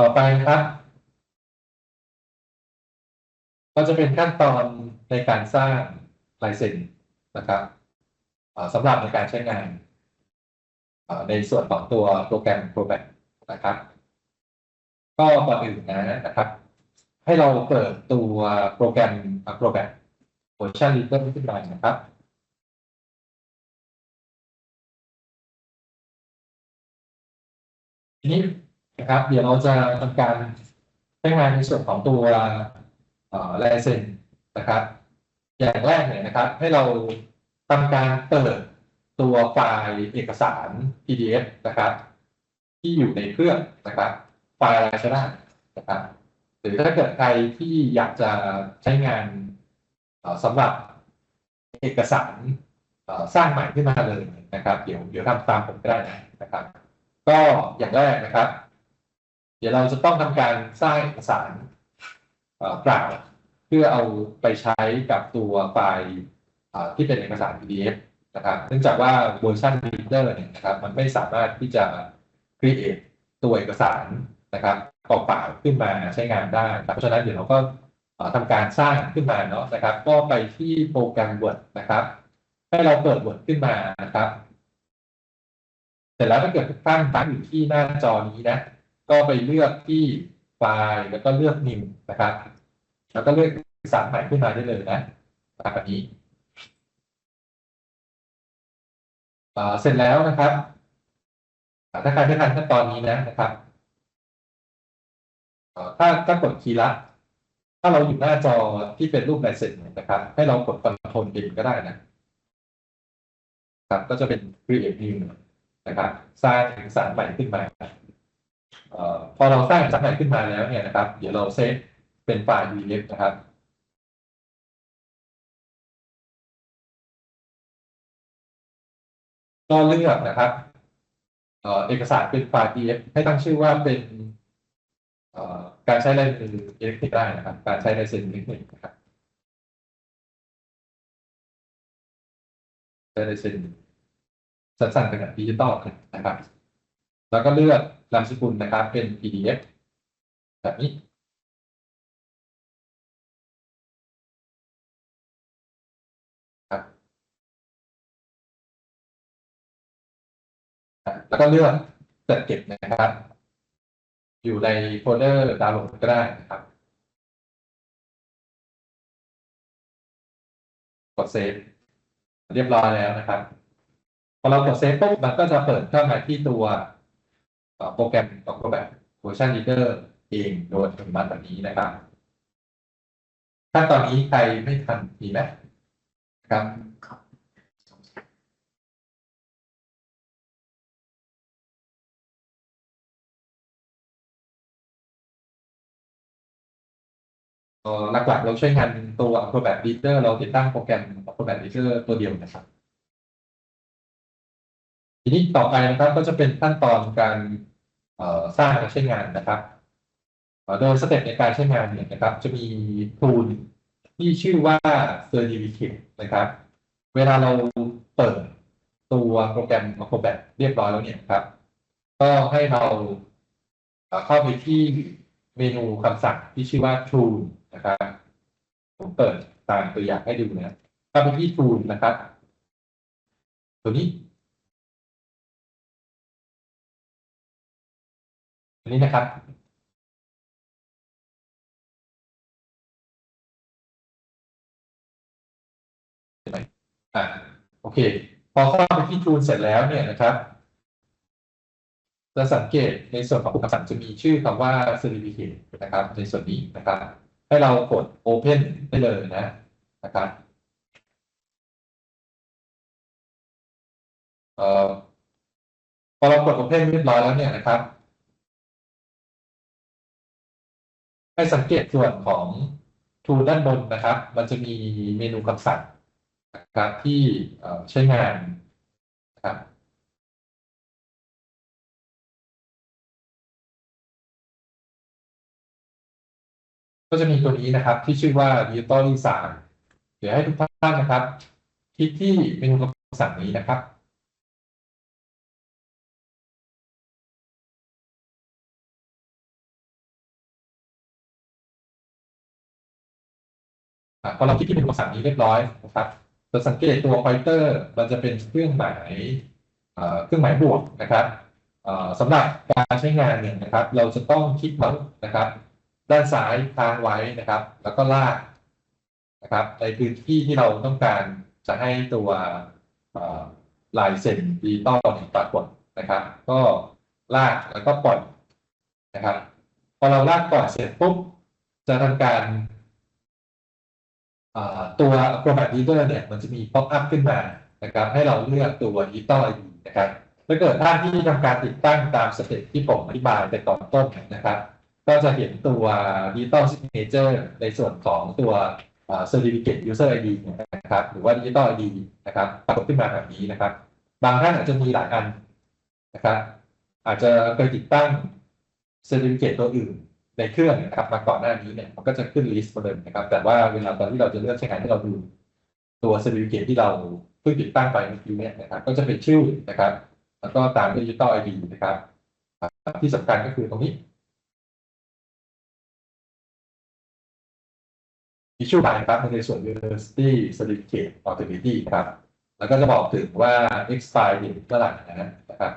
ต่อไปครับ ก็จะเป็นขั้นตอนในการสร้างลายเซ็นนะครับสำหรับในการใช้งานในส่วนของตัวโปรแกรม Acrobat นะครับ ก็ก่อนอื่นนะนะครับ ให้เราเปิดตัวโปรแกรม Acrobat เวอร์ชัน Reader ขึ้นมานะครับทีนี้ นะครับ เดี๋ยวเราจะทำการใช้งานในส่วนของตัวลายเซ็นนะครับ อย่างแรกเนี่ยนะครับ ให้เราทำการเปิดตัวไฟล์เอกสาร PDF นะครับ ที่อยู่ในเครื่องนะครับ ไฟล์อะไรก็ได้นะครับ หรือถ้าเกิดใครที่อยากจะใช้งานสำหรับเอกสารสร้างใหม่ขึ้นมาเลยนะครับ เดี๋ยวเดี๋ยวทำตามผมก็ได้นะครับ ก็อย่างแรกนะครับ เดี๋ยวเราจะต้องทำการสร้างเอกสารเปล่าเพื่อเอาไปใช้กับตัวไฟล์ที่เป็นเอกสาร PDF นะครับเนื่องจากว่าเวอร์ชัน Reader เนี่ยนะครับมันไม่สามารถที่จะ create ตัวเอกสารนะครับเปล่าขึ้นมาใช้งานได้ครับเพราะฉะนั้นเดี๋ยวเราก็ทำการสร้างขึ้นมาเนาะนะครับ ก็ไปที่โปรแกรม Word นะครับ ให้เราเปิด Word ขึ้นมานะครับ เสร็จแล้วถ้าเกิดทุกท่านตั้งอยู่ที่หน้าจอนี้นะ ก็ไปเลือกที่ไฟล์แล้วก็เลือก New นะครับ แล้วก็เลือกเอกสารใหม่ขึ้นมาได้เลยนะแบบนี้เสร็จแล้วนะครับ ถ้าใครไม่ทันขั้นตอนนี้นะนะครับถ้าถ้ากดคีย์ละถ้าเราอยู่หน้าจอที่เป็นรูปลายเซ็นเนี่ยนะครับ ให้เรากด Ctrl N ก็ได้นะครับ ก็จะเป็น Create New นะครับ สร้างเอกสารใหม่ขึ้นมา พอเราสร้างเอกสารใหม่ขึ้นมาแล้วเนี่ยนะครับ เดี๋ยวเราเซฟเป็นไฟล์ PDF นะครับก็เลือกนะครับเออเอกสารเป็นไฟล์ PDF ให้ตั้งชื่อว่าเป็นการใช้ลายมืออิเล็กทริกได้นะครับ การใช้ลายเซ็นอิเล็กทริกนะครับใช้ลายเซ็นสั้นๆเป็นแบบดิจิตอลนะครับ แล้วก็เลือก นามสกุลนะครับ เป็น PDF แบบนี้แล้วก็เลือกจัดเก็บนะครับ อยู่ในโฟลเดอร์ดาวน์โหลดก็ได้นะครับ กดเซฟเรียบร้อยแล้วนะครับพอเรากดเซฟปุ๊บมันก็จะเปิดเข้ามาที่ตัว โปรแกรมของตัวแบบเวอร์ชัน Reader เองโดยอัตโนมัติแบบนี้นะครับขั้นตอนนี้ใครไม่ทันมีไหมครับหลักๆเราใช้งานตัว Acrobat Reader เราติดตั้งโปรแกรม Acrobat Reader ตัวเดียวนะครับ ทีนี้ต่อไปนะครับก็จะเป็นขั้นตอนการสร้างและใช้งานนะครับโดยสเต็ปในการใช้งานเนี่ยนะครับ จะมี tool ที่ชื่อว่า Certificate นะครับ เวลาเราเปิดตัวโปรแกรม Acrobat เรียบร้อยแล้วเนี่ยครับ ก็ให้เราเอ่อเข้าไปที่เมนูคำสั่งที่ชื่อว่า tool นะครับ ผมเปิดตามตัวอย่างให้ดูนะเข้าไปที่ tool นะครับ ตัวนี้ นี้นะครับไหมอ่าโอเค พอเข้าไปที่ tool เสร็จแล้วเนี่ยนะครับจะสังเกตในส่วนของคำสั่งจะมีชื่อคำว่า certificate นะครับ ในส่วนนี้นะครับ ให้เรากด open ได้เลยนะนะครับเอ่อพอเรากด open เรียบร้อยแล้วเนี่ยนะครับ ให้สังเกตส่วนของ tool ด้านบนนะครับ มันจะมีเมนูคำสั่งนะครับที่ใช้งานครับก็จะมีตัวนี้นะครับที่ชื่อว่า Digital Design เดี๋ยวให้ทุกท่านนะครับ คลิกที่เมนูคำสั่งนี้นะครับ พอเราคลิกที่เป็นคำสั่งนี้เรียบร้อยนะครับจะสังเกตตัว pointer มันจะเป็นเครื่องหมายเครื่องหมายบวกนะครับสำหรับการใช้งานเนี่ยนะครับ เราจะต้องคลิกเมาส์นะครับ ด้านซ้ายค้างไว้นะครับ แล้วก็ลากนะครับ ในพื้นที่ที่เราต้องการจะให้ตัวลายเซ็นดิจิตอลเนี่ยปรากฏนะครับ ก็ลากแล้วก็ปล่อยนะครับ พอเราลากปล่อยเสร็จปุ๊บจะทำการ ตัว Acrobat Reader เนี่ยมันจะมี pop up ขึ้นมานะครับให้เราเลือกตัว Digital ID นะครับถ้าเกิดท่านที่ทำการติดตั้งตามสเต็ปที่ผมอธิบายไปตอนต้นนะครับ ก็จะเห็นตัว Digital Signature ในส่วนของตัว Certificate User ID เนี่ยนะครับหรือว่า Digital ID นะครับปรากฏขึ้นมาแบบนี้นะครับ บางท่านอาจจะมีหลายอันนะครับอาจจะเคยติดตั้ง Certificate ตัวอื่น ในเครื่องนะครับมาก่อนหน้านี้เนี่ยมันก็จะขึ้นลิสต์มาเลยนะครับ แต่ว่าเวลาตอนที่เราจะเลือกใช้งานให้เราดูตัว Certificate ที่เราเพิ่งติดตั้งไปเมื่อกี้เนี่ยนะครับ ก็จะเป็นชื่อนะครับ แล้วก็ตามด้วย Digital ID นะครับ ที่สำคัญก็คือตรงนี้ issue by นะครับในส่วน University Certificate Authority ครับ แล้วก็จะบอกถึงว่า expire ถึงเมื่อไหร่นะนะครับ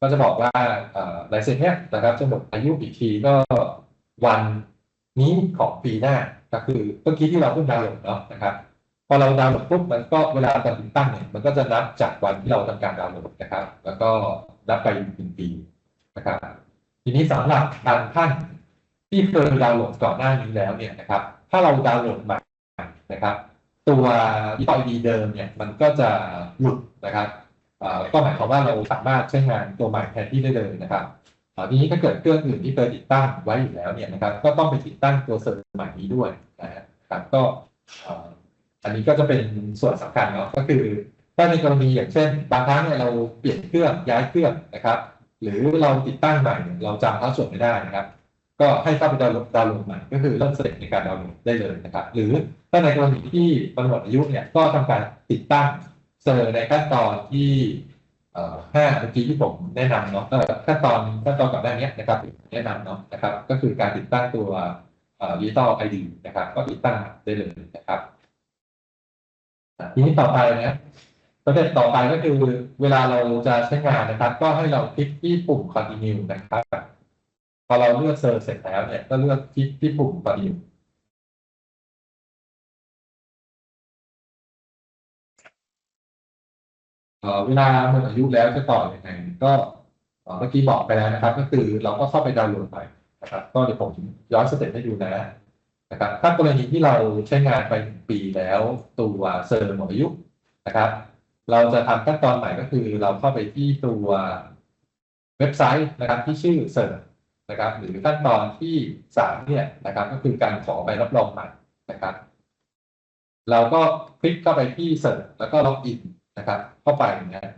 ก็จะบอกว่าลายเซ็นเนี้ยนะครับจะหมดอายุอีกทีก็ วันนี้ของปีหน้าก็คือเมื่อกี้ที่เราเพิ่งดาวน์โหลดเนาะนะครับพอเราดาวน์โหลดปุ๊บมันก็เวลาตอนติดตั้งเนี่ยมันก็จะนับจากวันที่เราทำการดาวน์โหลดนะครับ แล้วก็นับไปหนึ่งปีนะครับทีนี้สำหรับบางท่านที่เคยดาวน์โหลดก่อนหน้านี้แล้วเนี่ยนะครับ ถ้าเราดาวน์โหลดใหม่นะครับ ตัวยี่ห้อ ID เดิมเนี่ยมันก็จะหลุดนะครับก็หมายความว่าเราสามารถใช้งานตัวใหม่แทนที่ได้เลยนะครับ ทีนี้ถ้าเกิดเครื่องอื่นที่เคยติดตั้งไว้อยู่แล้วเนี่ยนะครับ ก็ต้องไปติดตั้งตัวเซิร์ฟใหม่นี้ด้วยนะครับก็อันนี้ก็จะเป็นส่วนสำคัญเนาะก็คือ ถ้าในกรณีอย่างเช่น บางครั้งเนี่ยเราเปลี่ยนเครื่องย้ายเครื่องนะครับ หรือเราติดตั้งใหม่เราจำพาสเวิร์ดไม่ได้นะครับ ก็ให้เข้าไปดาวน์โหลดดาวน์โหลดใหม่ก็คือเริ่มสเต็ปในการดาวน์โหลดได้เลยนะครับ หรือถ้าในกรณีที่มันหมดอายุเนี่ยก็ทำการติดตั้งเซอร์ในขั้นตอนที่ ห้าเมื่อกี้ที่ผมแนะนำเนาะขั้นตอนขั้นตอนก่อนหน้านี้นะครับแนะนำเนาะนะครับ ก็คือการติดตั้งตัวดิจิตอลไอดีนะครับ ก็ติดตั้งได้เลยนะครับทีนี้ต่อไปนะประเด็นต่อไปก็คือเวลาเราจะใช้งานนะครับ ก็ให้เราคลิกที่ปุ่ม continue นะครับ พอเราเลือกเซอร์เสร็จแล้วเนี่ยก็เลือกคลิกที่ปุ่ม continue เวลาหมดอายุแล้วจะต่อยังไงก็เมื่อกี้บอกไปแล้วนะครับ ก็คือเราก็เข้าไปดาวน์โหลดไปนะครับ ก็เดี๋ยวผมย้อนสเต็ปให้ดูนะนะครับ ถ้ากรณีที่เราใช้งานไปปีแล้วตัวเซอร์หมดอายุนะครับ เราจะทำขั้นตอนใหม่ก็คือเราเข้าไปที่ตัวเว็บไซต์นะครับที่ชื่อเซอร์นะครับ หรือขั้นตอนที่สามเนี่ยนะครับ ก็คือการขอใบรับรองใหม่นะครับ เราก็คลิกเข้าไปที่เสิร์แล้วก็ล็อกอิน นะครับ เข้าไปนะ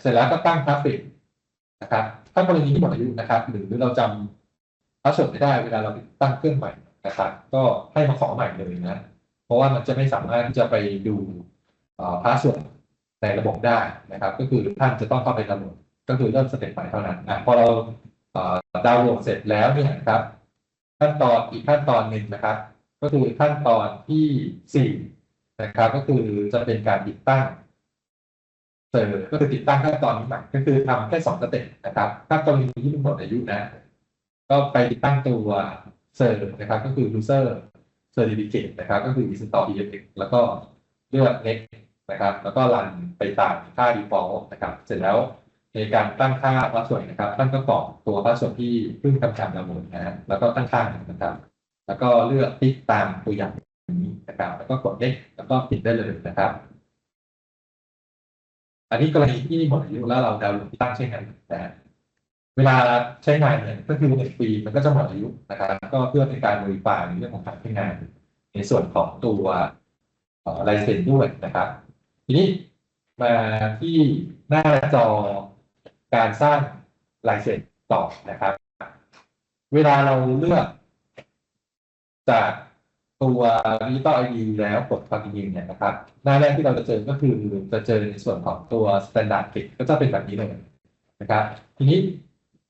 เสร็จแล้วก็ตั้งกราฟิกนะครับถ้ากรณีที่หมดอายุนะครับ หรือเราจำพาสเวิร์ดไม่ได้เวลาเราตั้งเครื่องใหม่นะครับ ก็ให้มาขอใหม่เลยนะ เพราะว่ามันจะไม่สามารถที่จะไปดูพาสเวิร์ดในระบบได้นะครับ ก็คือท่านจะต้องเข้าไปดาวน์โหลดก็คือเริ่มสเต็ปใหม่เท่านั้นอะพอเราดาวน์โหลดเสร็จแล้วเนี่ยนะครับ ขั้นตอนอีกขั้นตอนหนึ่งนะครับ ก็คือขั้นตอนที่สี่นะครับ ก็คือจะเป็นการติดตั้งเซอร์ก็คือติดตั้งขั้นตอนนี้ใหม่ก็คือทำแค่สองสเต็ปนะครับ ถ้ากรณีที่มันหมดอายุนะ ก็ไปติดตั้งตัวเซอร์นะครับ ก็คือ user certificate นะครับ ก็คือ install EFX แล้วก็เลือก next นะครับ แล้วก็รันไปตามค่า default นะครับ เสร็จแล้ว ในการตั้งค่าพาสเวิร์ดนะครับท่านก็กรอกตัวพาสเวิร์ดที่เพิ่งทำการดาวน์โหลนะฮะแล้วก็ตั้งค่านะครับ แล้วก็เลือกติ๊กตามตัวอย่างนี้นะครับ แล้วก็กด next แล้วก็ปิดได้เลยนะครับ อันนี้กรณีที่หมดอายุแล้วเราดาวน์โหลดตั้งใช้งานนะฮะเวลาใช้งานเนี่ยก็คือหนึ่งปีมันก็จะหมดอายุนะครับ ก็เพื่อเป็นการบริการในเรื่องของการใช้งาน ในส่วนของตัวลายเซ็นด้วยนะครับ ทีนี้มาที่หน้าจอ การสร้างลายเซ็นต่อนะครับ เวลาเราเลือกจากตัวดิจิตอลไอดีแล้วกด continue เนี่ยนะครับ หน้าแรกที่เราจะเจอก็คือจะเจอในส่วนของตัว standard text ก็จะเป็นแบบนี้เลยนะครับ ทีนี้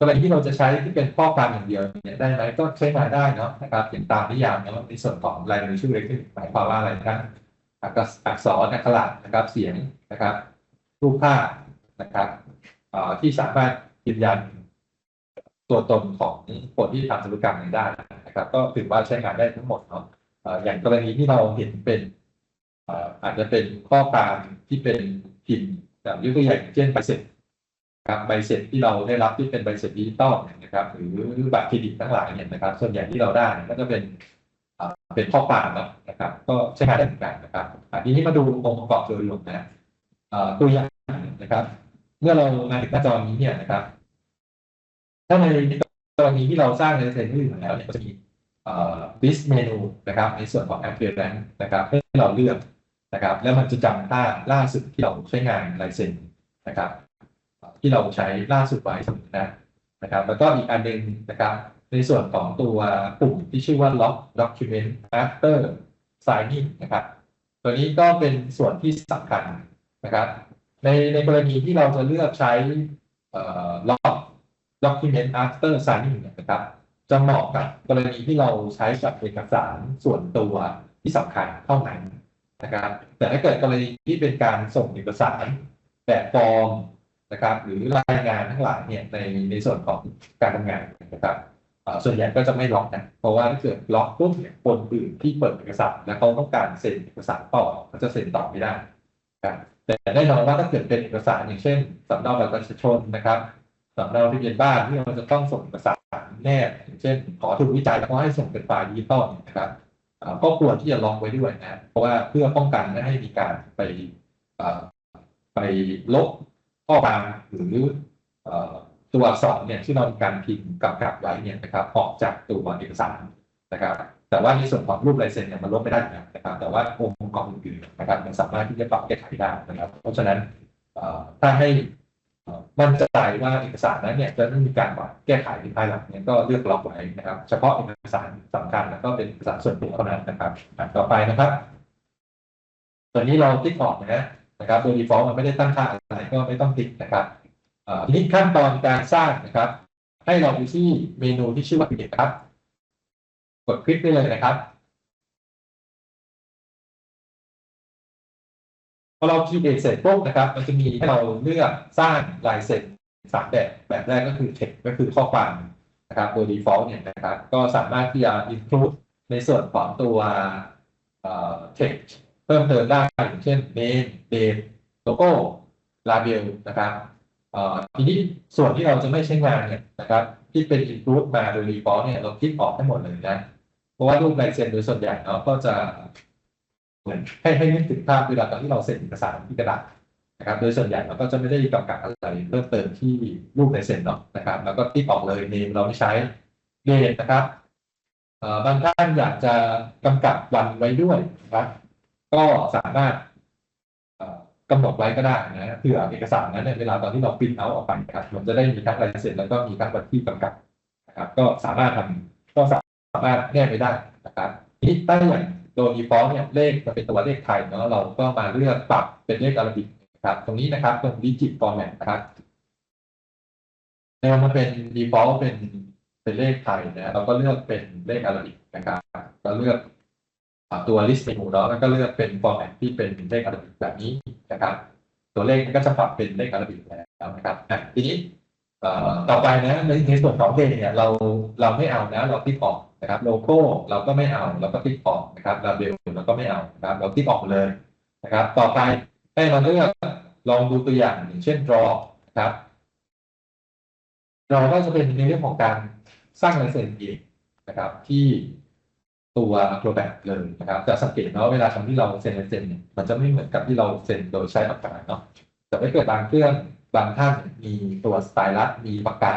กรณีที่เราจะใช้ที่เป็นข้อความอย่างเดียวเนี่ยได้ไหมก็ใช้งานได้เนาะนะครับอย่างตามนิยามเนาะในส่วนของลายมือชื่อเล็กหมายความว่าอะไรนะครับอักษรอักษรอักขระนะครับเสียงนะครับ รูปภาพนะครับ ที่สามารถยืนยันตัวตนของคนที่ทำธุรกรรมนี้ได้นะครับ ก็ถือว่าใช้งานได้ทั้งหมดเนาะอย่างกรณีที่เราเห็นเป็นอาจจะเป็นข้อความที่เป็นพิมพ์แบบยกตัวอย่างเช่นใบเสร็จครับใบเสร็จที่เราได้รับที่เป็นใบเสร็จดิจิตอลนะครับหรือบัตรเครดิตทั้งหลายเนี่ยนะครับ ส่วนใหญ่ที่เราได้ก็จะเป็นเป็นข้อความนะนะครับ ก็ใช้งานได้เหมือนกันนะครับทีนี้มาดูองค์ประกอบโดยรวมนะตัวอย่างนะครับ เมื่อเรามาถึงหน้าจอนี้เนี่ยนะครับ ถ้าในกรณีที่เราสร้างในเซนที่อยู่แล้วเนี่ยก็จะมีเอ่อ list menu นะครับ ในส่วนของ appearance นะครับให้เราเลือกนะครับ แล้วมันจะจำค่าล่าสุดที่เราใช้งานลายเซ็นนะครับ ที่เราใช้ล่าสุดไว้เสมอนะนะครับ แล้วก็อีกอันหนึงนะครับ ในส่วนของตัวปุ่มที่ชื่อว่า lock document after signing นะครับ ตัวนี้ก็เป็นส่วนที่สำคัญนะครับ ในในกรณีที่เราจะเลือกใช้เอ่อ log document after signing นี่นะครับ จะเหมาะกับกรณีที่เราใช้กับเอกสารส่วนตัวที่สำคัญเท่านั้นนะครับ แต่ถ้าเกิดกรณีที่เป็นการส่งเอกสารแบบฟอร์มนะครับ หรือรายงานทั้งหลายเนี่ยในในส่วนของการทำงานนะครับส่วนใหญ่ก็จะไม่ล็อกนะ เพราะว่าถ้าเกิดล็อกปุ๊บเนี่ยคนอื่นที่เปิดเอกสาร แล้วเขาต้องการเซ็นเอกสารต่อเขาจะเซ็นต่อไม่ได้ครับ แต่แน่นอนว่าถ้าเกิดเป็นเอกสารอย่างเช่นสำเนาบัตรประชาชนนะครับสำเนาทะเบียนบ้านที่เราจะต้องส่งเอกสารแนบอย่างเช่น ขอทุนวิจัยแล้วก็ให้ส่งเป็นไฟล์ดิจิตอลนะครับก็ควรที่จะลองไว้ด้วยนะเพราะว่าเพื่อป้องกันไม่ให้มีการไปไปลบข้อความหรือเอ่อตัวอักษรเนี่ยที่เรามีการพิมพ์กำกับไว้เนี่ยนะครับออกจากตัวเอกสาร นะครับแต่ว่าในส่วนของรูปลายเซ็นเนี่ยมันลบไม่ได้นะครับแต่ว่าองค์ประกอบอื่นๆนะครับมันสามารถที่จะปรับแก้ไขได้นะครับ เพราะฉะนั้นถ้าให้มั่นใจว่าเอกสารนั้นเนี่ยจะไม่มีการปรับแก้ไขในภายหลังเนี่ยก็เลือกล็อกไว้นะครับ เฉพาะเอกสารสำคัญแล้วก็เป็นเอกสารส่วนตัวเท่านั้นนะครับต่อไปนะครับตัวนี้เราติ๊กออกนะนะครับโดย default มันไม่ได้ตั้งค่าอะไรก็ไม่ต้องติ๊กนะครับทีนี้ขั้นตอนการสร้างนะครับ ให้เราไปที่เมนูที่ชื่อว่า create ครับ กดคลิกได้เลยนะครับพอเราคีย์เสร็จปุ๊บนะครับ มันจะมีให้เราเลือกสร้างลายเซ็นสามแบบ แบบแรกก็คือ text ก็คือข้อความนะครับโดย default เนี่ยนะครับ ก็สามารถที่จะ include ในส่วนของตัวเอ่อ text เพิ่มเติมได้อย่างเช่น name date logo label นะครับทีนี้ส่วนที่เราจะไม่ใช้งานเนี่ยนะครับ ที่เป็น include มาโดย default เนี่ยเราคลิกออกให้หมดเลยนะ เพราะว่ารูปลายเซ็นโดยส่วนใหญ่เนาะก็จะเหมือนให้ให้นึกถึงภาพเวลาตอนที่เราเซ็นเอกสารที่กระดาษนะครับ โดยส่วนใหญ่เราก็จะไม่ได้กำกับอะไรเพิ่มเติมที่รูปลายเซ็นเนาะนะครับ แล้วก็ที่ออกเลยเนมเราไม่ใช้เดทนะครับบางท่านอยากจะกำกับวันไว้ด้วยนะครับก็สามารถกำหนดไว้ก็ได้นะเผื่อเอกสารนั้นเนี่ยเวลาตอนที่เราปริ้นเอาออกไปนะครับมันจะได้มีทั้งลายเซ็นแล้วก็มีทั้งวันที่กำกับนะครับ ก็สามารถทำก็สา มารถแนบไปได้นะครับทีนี้ถ้าอย่างโดย default เนี่ยเลขจะเป็นตัวเลขไทยเนาะเราก็มาเลือกปรับเป็นเลขอาราบิกครับ ตรงนี้นะครับตรง digit format นะครับแนวมันเป็น default เป็นเป็นเลขไทยนะเราก็เลือกเป็นเลขอาราบิกนะครับก็เลือกอ่าตัว list menu เนาะแล้วก็เลือกเป็น format ที่เป็นเลขอาราบิกแบบนี้นะครับ ตัวเลขก็จะปรับเป็นเลขอาราบิกแล้วนะครับอะทีนี้ต่อไปนะในส่วนของเพลงเนี่ยเราเราไม่เอานะเราติ๊กออก นะครับโลโก้เราก็ไม่เอาเราก็ติ๊กออกนะครับลาเบลเราก็ไม่เอานะครับเราติ๊กออกเลยนะครับ ต่อไปให้เราเลือกลองดูตัวอย่างอย่างเช่น draw นะครับ draw ก็จะเป็นในเรื่องของการสร้างลายเซ็นเองนะครับ ที่ตัว Acrobat เลยนะครับจะสังเกตเนาะเวลาทำที่เราเซ็นลายเซ็นมันจะไม่เหมือนกับที่เราเซ็นโดยใช้ปากกาเนาะแต่ถ้าเกิดบางเครื่องบางท่านมีตัวสไตลัสมีปากกา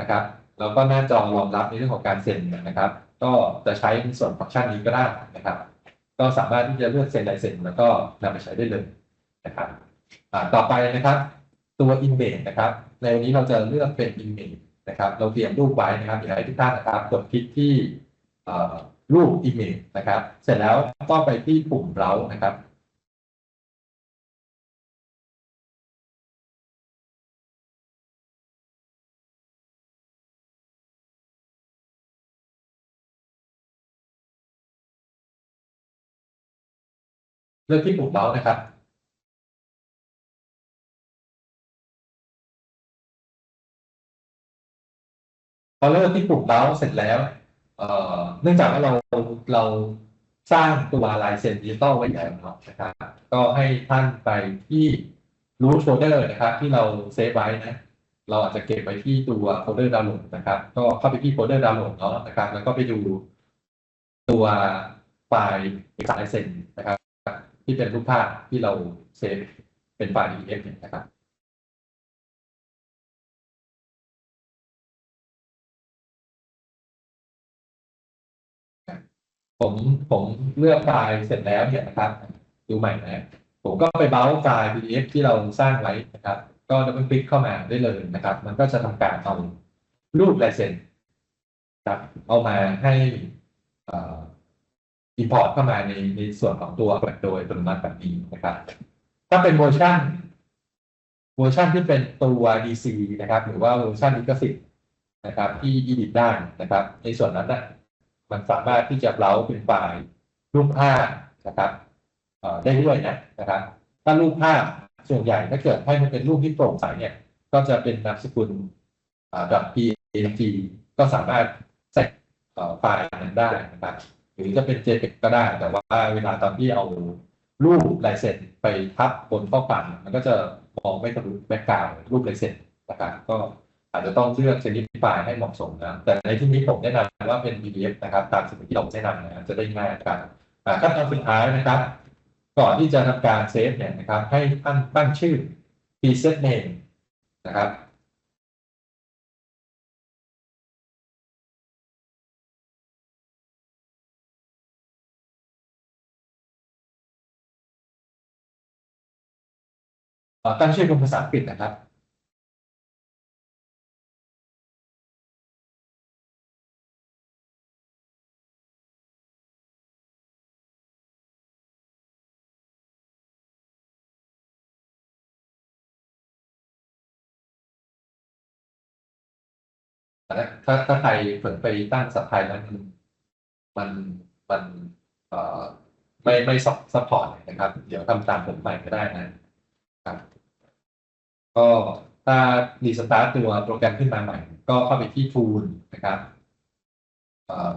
นะครับ แล้วก็หน้าจอรองรับในเรื่องของการเซ็นนะครับ ก็จะใช้ในส่วนฟังก์ชันนี้ก็ได้นะครับ ก็สามารถที่จะเลือกเซ็นลายเซ็นแล้วก็นำไปใช้ได้เลยนะครับต่อไปนะครับ ตัว image นะครับ ในวันนี้เราจะเลือกเป็น image นะครับ เราเตรียมรูปไว้นะครับอยากให้ทุกท่านนะครับกดคลิกที่เอ่อรูป image นะครับ เสร็จแล้วก็ไปที่ปุ่ม browse นะครับ เลือกที่ปุ่มเมาส์นะครับพอเลือกที่ปุ่มเมาส์เสร็จแล้วเนื่องจากว่าเราเราสร้างตัวลายเซ็นดิจิตอลไว้แล้วเนาะนะครับ ก็ให้ท่านไปที่ root folder นะครับ ที่เราเซฟไว้นะ เราอาจจะเก็บไว้ที่ตัวโฟลเดอร์ดาวน์โหลดนะครับ ก็เข้าไปที่โฟลเดอร์ดาวน์โหลดเนาะนะครับ แล้วก็ไปดูตัวไฟล์เอกสารลายเซ็นนะครับ ที่เป็นรูปภาพที่เราเซฟเป็นไฟล์ PDF เนี่ยนะครับผมผมเลือกไฟล์เสร็จแล้วเนี่ยนะครับ ดูใหม่นะผมก็ไปเบราว์ไฟล์ PDF ที่เราสร้างไว้นะครับ ก็ดับเบิลคลิกเข้ามาได้เลยนะครับ มันก็จะทำการเอารูปลายเซ็นครับเอามาให้ เอ่อ import เข้ามาในในส่วนของตัวโดยอัตโนมัติแบบนี้นะครับ ถ้าเป็นเวอร์ชันเวอร์ชันที่เป็นตัว DC นะครับ หรือว่าเวอร์ชันลิขสิทธิ์นะครับ ที่ edit ได้นะครับ ในส่วนนั้นนะมันสามารถที่จะเบราเป็นไฟล์รูปภาพนะครับเออได้ด้วยนะนะครับ ถ้ารูปภาพส่วนใหญ่ถ้าเกิดให้มันเป็นรูปที่โปร่งใสเนี่ย ก็จะเป็นนามสกุลอ่าแบบ PNG ก็สามารถใส่เอ่อไฟล์นั้นได้นะครับ หรือจะเป็น JPEG ก็ได้ แต่ว่าเวลาตอนที่เอารูปลายเซ็นไปทับบนข้อความมันก็จะมองไม่ทะลุแบ็กกราวด์รูปลายเซ็นนะครับก็อาจจะต้องเลือกชนิดไฟล์ให้เหมาะสมนะแต่ในที่นี้ผมแนะนำว่าเป็น PDF นะครับ ตามสิ่งที่เราแนะนำนะจะได้ง่ายนะครับอ่าขั้นตอนสุดท้ายนะครับ ก่อนที่จะทำการเซฟเนี่ยนะครับ ให้ท่านตั้งชื่อ preset name นะครับ ตั้งชื่อเป็นภาษาอังกฤษนะครับถ้าถ้าใครเผินไปตั้งสับไทยแล้วมันมันมันเอ่อไม่ไม่ซัพพอร์ตนะครับ เดี๋ยวทำตามผมใหม่ก็ได้นะ ครับก็ถ้ารีสตาร์ตตัวโปรแกรมขึ้นมาใหม่ ก็เข้าไปที่ Tool นะครับ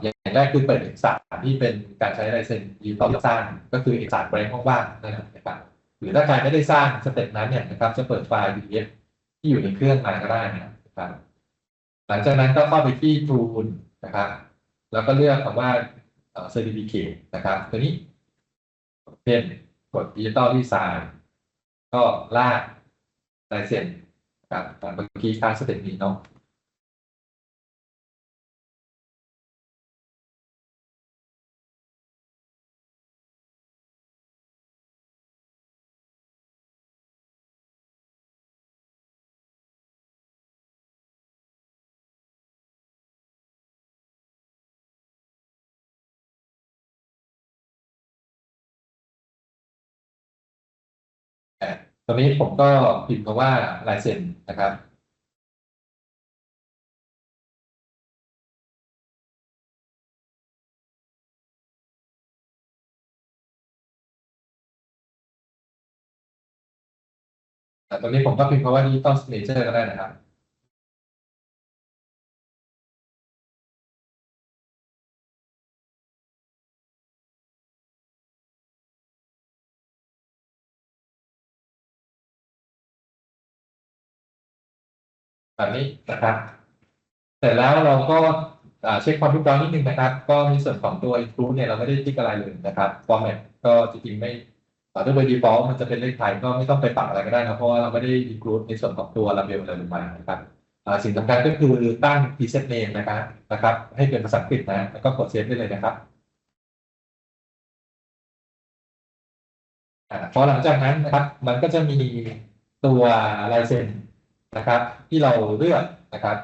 อย่างแรกคือเปิดเอกสารที่เป็นการใช้ลายเซ็นดีต่อสร้าง ก็คือเอกสารแบงค์ว่างๆนะครับ หรือถ้าใครไม่ได้สร้างสเต็ปนั้นเนี่ยนะครับ จะเปิดไฟล์ PDF ที่อยู่ในเครื่องมาก็ได้นะครับ หลังจากนั้นก็เข้าไปที่ Tool นะครับ แล้วก็เลือกคำว่าเอ่อ Certificate นะครับ ตัวนี้เป็นกด Digital Design ก็ลากลายเซ็นกับเมื่อกี้ค้างสเต็ปนี้เนาะ ตอนนี้ผมก็พิมพ์คำว่าลายเซ็นนะครับตอนนี้ผมก็พิมพ์คำว่าดิจิตอลสเนเจอร์ก็ได้นะครับ แบบนี้นะครับเสร็จแล้วเราก็เช็คความเรียบร้อยนิดนึงนะครับ ก็ในส่วนของตัว include เนี่ยเราไม่ได้ติ๊กอะไรเลยนะครับ format ก็จริงๆไม่อ่าด้วย default มันจะเป็นเลขไทยก็ไม่ต้องไปปรับอะไรก็ได้นะเพราะว่าเราไม่ได้ include ในส่วนของตัว label อะไรลงไปนะครับสิ่งสำคัญก็คือตั้ง preset name นะครับนะครับ ให้เป็นภาษาอังกฤษนะ แล้วก็กดเซฟได้เลยนะครับพอหลังจากนั้นนะครับ มันก็จะมีตัวลายเซ็น นะครับ ที่เราเลือกนะครับ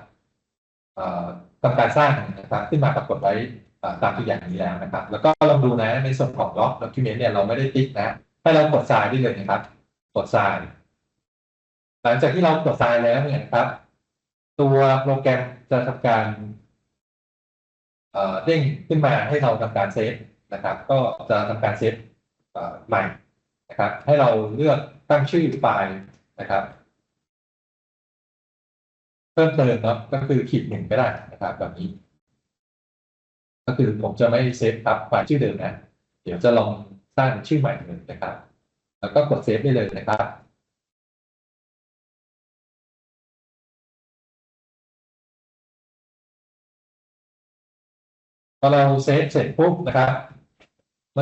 ทำการสร้างนะครับขึ้นมาปรากฏไว้ตามตัวอย่างนี้แล้วนะครับ แล้วก็ลองดูนะในส่วนของล็อกด็อกิเมนต์เนี่ยเราไม่ได้ติ๊กนะให้เรากดทรายได้เลยนะครับกดทรายหลังจากที่เรากดทรายแล้วเนี่ยนะครับ ตัวโปรแกรมจะทำการเอ่อเด้งขึ้นมาให้เราทำการเซฟนะครับ ก็จะทำการเซฟใหม่นะครับ ให้เราเลือกตั้งชื่อไฟล์นะครับ พิ่มเติมเนาะก็คือขีดหนึ่งก็ได้นะครับแบบนี้ ก็คือผมจะไม่เซฟทับไฟล์ชื่อเดิมนะ เดี๋ยวจะลองสร้างชื่อใหม่เลยนะครับ แล้วก็กดเซฟได้เลยนะครับพอเราเซฟเสร็จปุ๊บนะครับ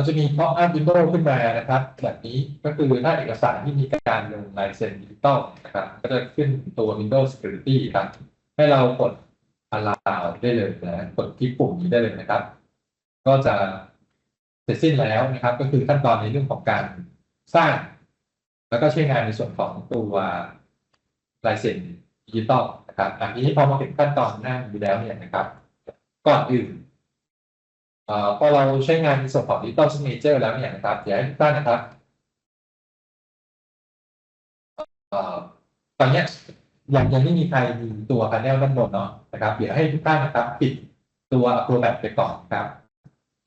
มันจะมี pop up window ขึ้นมานะครับ แบบนี้ก็คือถ้าเอกสารที่มีการลงลายเซ็นดิจิตอลนะครับ ก็จะขึ้นตัว Windows Security ครับ ให้เรากด allow ได้เลยนะกดที่ปุ่มนี้ได้เลยนะครับ ก็จะเสร็จสิ้นแล้วนะครับ ก็คือขั้นตอนในเรื่องของการสร้าง แล้วก็ใช้งานในส่วนของตัวลายเซ็นดิจิตอลนะครับอันนี้พอมาถึงขั้นตอนหน้านี้แล้วเนี่ยนะครับ ก่อนอื่น พอเราใช้งานในส่วนของ Digital Signature แล้วเนี่ยนะครับเดี๋ยวให้ทุกท่านนะครับเอ่อตอนนี้ยังยังไม่มีใครมีตัว panel ด้านบนเนาะนะครับเดี๋ยวให้ทุกท่านนะครับ ปิดตัว Acrobat ไปก่อนครับ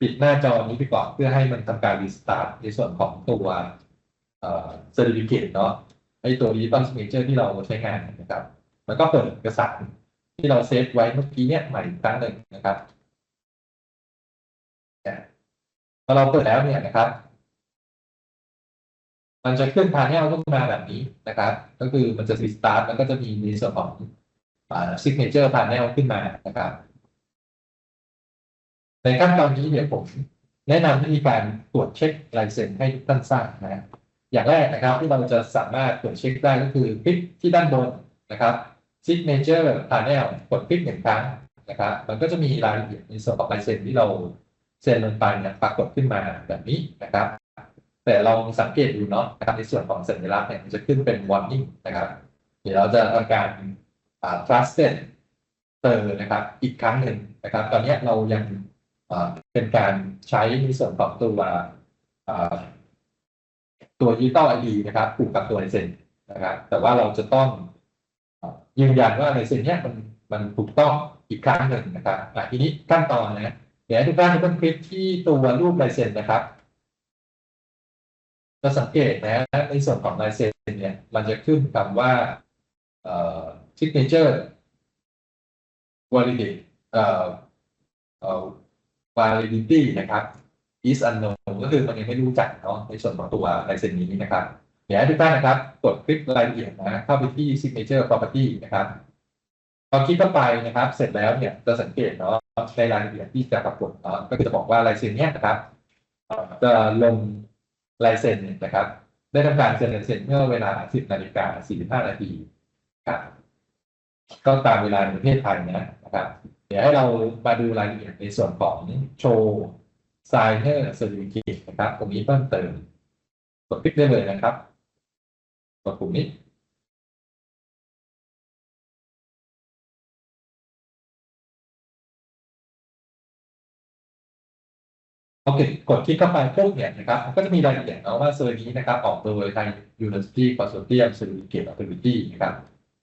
ปิดหน้าจอนี้ไปก่อนเพื่อให้มันทำการ restart ในส่วนของตัวเอ่อ certificate เนาะไอตัว Digital Signature ที่เราใช้งานนะครับ แล้วก็เปิดเอกสารที่เราเซฟไว้เมื่อกี้เนี่ยใหม่อีกครั้งหนึ่งนะครับ พอเราเปิดแล้วเนี่ยนะครับ มันจะขึ้นพา n นลขึ้นมาแบบนี้นะครับ ก็คือมันจะ restart แล้วก็จะมีในส่วนของอ่า signature panel ขึ้นมานะครับ ในขั้นตอนนี้เดี๋ยวผมแนะนำวิธีการตรวจเช็คลายเซ็นให้ท่านทราบนะอย่างแรกนะครับที่เราจะสามารถตรวจเช็คได้ก็คือคลิกที่ด้านบนนะครับ signature panel กดคลิกหนึ่งครั้งนะครับ มันก็จะมีรายละเอียดในส่วนของลายเซ็นที่เรา เซ็นลงไปเนี่ยปรากฏขึ้นมาแบบนี้นะครับ แต่ลองสังเกตดูเนาะนะครับในส่วนของสัญลักษณ์เนี่ยมันจะขึ้นเป็น warning นะครับ เดี๋ยวเราจะทำการอ่า trusted เตอร์นะครับ อีกครั้งหนึ่งนะครับ ตอนนี้เรายังเป็นการใช้ในส่วนของตัวตัว digital ID นะครับผูกกับตัวลเซ็นนะครับ แต่ว่าเราจะต้องยืนยันว่าลายเซ็นเนี้ยมันมันถูกต้องอีกครั้งหนึ่งนะครับทีนี้ขั้นตอนนะ ดี๋ยวให้ทุกท่านต้องคลิกที่ตัวรูปลายเซ็นนะครับจะสังเกตนะในส่วนของลายเซ็นเนี่ย มันจะขึ้นคำว่าเอ่อ signature validity เอ่อเอ่อ validity นะครับ is unknown ก็คือมันยังไม่รู้จักเนาะในส่วนของตัวลายเซ็นนี้นะครับ เดี๋ยวทุกท่านนะครับ กดคลิกรายละเอียดนะเข้าไปที่ signature property นะครับพอคลิกเข้าไปนะครับ เสร็จแล้วเนี่ยจะสังเกตเนาะ ในรายละเอียดที่จะปรากฏก็คือจะบอกว่าลายเซ็นเนี้ยนะครับจะลงลายเซ็นเนี่ยนะครับ ได้ทำการเซ็นลายเซ็นเมื่อเวลา 10นาฬิกา45นาทีครับก็ตามเวลาในประเทศไทยนะนะครับ เดี๋ยวให้เรามาดูรายละเอียดในส่วนของโชว์ signer certificate นะครับ ตรงนี้เพิ่มเติมกดคลิกได้เลยนะครับกดปุ่มนี้ พอกดกดคลิกเข้าไปปุ๊บเนี่ยนะครับก็จะมีรายละเอียดเนาะว่าเซอร์นี้นะครับออกโดยทาง University Consortium Certificate Authority นะครับ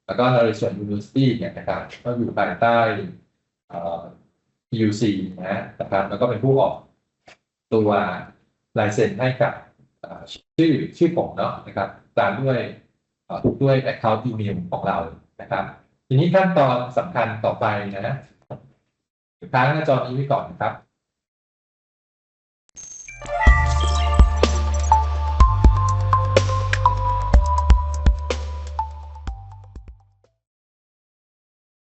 แล้วก็ในส่วน University เนี่ยนะครับก็อยู่ภายใต้เอ่อ PUC นะนะครับแล้วก็เป็นผู้ออกตัวลายเซ็นให้กับเอ่อชื่อชื่อผมเนาะนะครับตามด้วยถูกด้วย account email ของเรานะครับ ทีนี้ขั้นตอนสำคัญต่อไปนะค้างหน้าจอนี้ไว้ก่อนนะครับ